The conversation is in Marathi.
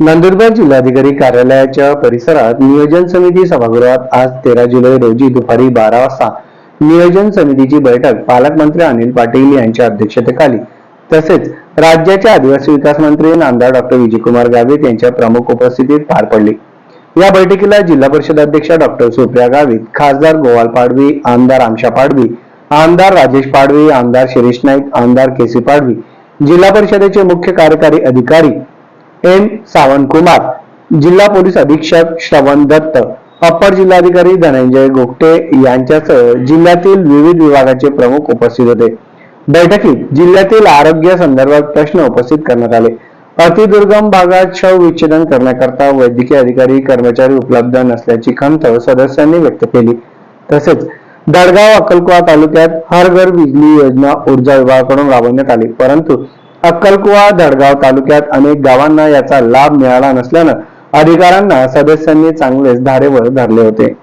नंदुरबार जिल्हाधिकारी कार्यालयाच्या परिसरात नियोजन समिती सभागृहात आज तेरा जुलै रोजी दुपारी बारा वाजता नियोजन समितीची बैठक पालकमंत्री अनिल पाटील यांच्या अध्यक्षतेखाली तसेच राज्याचे आदिवासी विकास मंत्री नामदार डॉक्टर विजयकुमार गावित यांच्या प्रमुख उपस्थितीत पार पडली. या बैठकीला जिल्हा परिषद अध्यक्षा डॉक्टर सुप्रिया गावित खासदार गोवाल पाडवी आमदार आमशा पाडवी आमदार राजेश पाडवी आमदार शिरीष नाईक आमदार केसी पाडवी जिल्हा परिषदेचे मुख्य कार्यकारी अधिकारी एम सावंतकुमार जिल्हा पोलीस अधीक्षक श्रवण दत्त अप्पर जिल्हाधिकारी धनंजय गोगटे यांच्यासह जिल्ह्यातील विविध विभागाचे प्रमुख उपस्थित होते. बैठकीत जिल्ह्यातील आरोग्य संदर्भात प्रश्न उपस्थित करण्यात आले. अतिदुर्गम भागात शव विच्छेदन करण्याकरता वैद्यकीय अधिकारी कर्मचारी उपलब्ध नसल्याची खंत सदस्यांनी व्यक्त केली. तसेच दडगाव अक्कलकुवा तालुक्यात हर घर बिजली योजना ऊर्जा विभागाकडून राबवण्यात आली. परंतु अक्कलकुवा दडगाव तालुक्यात अनेक गावांना याचा लाभ मिळाला नसल्यानं अधिकाऱ्यांना सदस्यांनी चांगलेच धारेवर धरले होते.